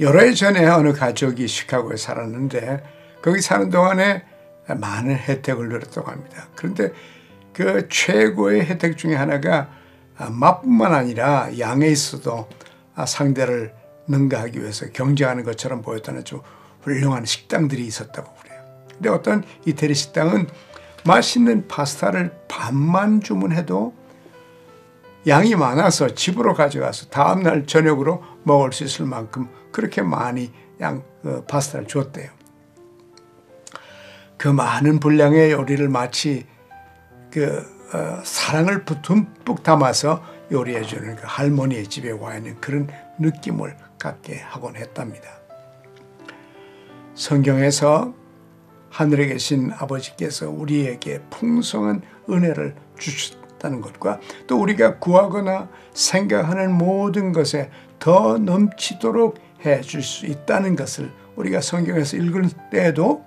여러 해 전에 어느 가족이 시카고에 살았는데 거기 사는 동안에 많은 혜택을 누렸다고 합니다. 그런데 그 최고의 혜택 중에 하나가 맛뿐만 아니라 양에 있어도 상대를 능가하기 위해서 경쟁하는 것처럼 보였던 아주 훌륭한 식당들이 있었다고 그래요. 근데 어떤 이태리 식당은 맛있는 파스타를 반만 주문해도 양이 많아서 집으로 가져가서 다음날 저녁으로 먹을 수 있을 만큼 그렇게 많이 양그 파스타를 줬대요. 그 많은 분량의 요리를 마치 그 어, 사랑을 듬뿍 담아서 요리해 주는 그 할머니의 집에 와 있는 그런 느낌을 갖게 하곤 했답니다. 성경에서 하늘에 계신 아버지께서 우리에게 풍성한 은혜를 주셨 다는 것과 또 우리가 구하거나 생각하는 모든 것에 더 넘치도록 해 줄 수 있다는 것을 우리가 성경에서 읽을 때에도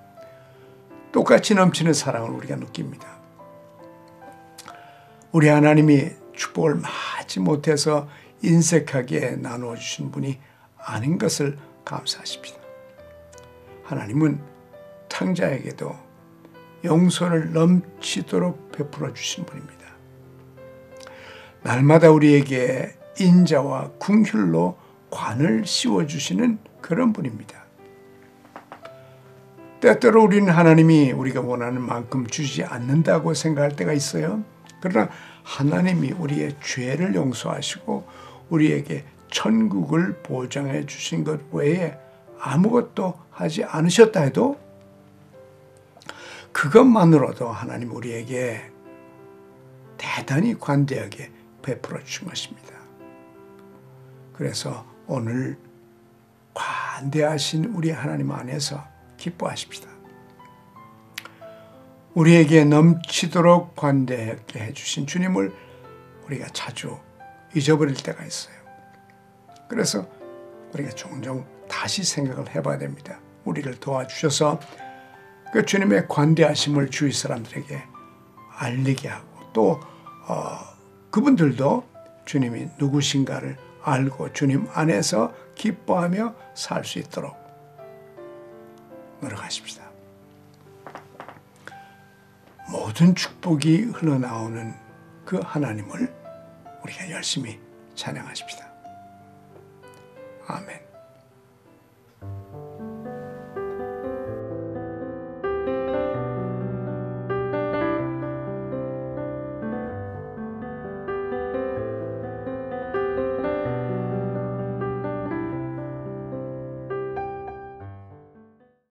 똑같이 넘치는 사랑을 우리가 느낍니다. 우리 하나님이 축복을 마치 못해서 인색하게 나누어 주신 분이 아닌 것을 감사하십니다. 하나님은 탕자에게도 용서를 넘치도록 베풀어 주신 분입니다. 날마다 우리에게 인자와 궁휼로 관을 씌워 주시는 그런 분입니다. 때때로 우리는 하나님이 우리가 원하는 만큼 주지 않는다고 생각할 때가 있어요. 그러나 하나님이 우리의 죄를 용서하시고 우리에게 천국을 보장해 주신 것 외에 아무것도 하지 않으셨다 해도 그것만으로도 하나님 우리에게 대단히 관대하게 베풀어 주신 것입니다. 그래서 오늘 관대하신 우리 하나님 안에서 기뻐하십시다. 우리에게 넘치도록 관대하게 해주신 주님을 우리가 자주 잊어버릴 때가 있어요. 그래서 우리가 종종 다시 생각을 해봐야 됩니다. 우리를 도와주셔서 그 주님의 관대하심을 주위 사람들에게 알리게 하고 또 어, 그분들도 주님이 누구신가를 알고 주님 안에서 기뻐하며 살 수 있도록 노력하십시다. 모든 축복이 흘러나오는 그 하나님을 우리가 열심히 찬양하십시다. 아멘.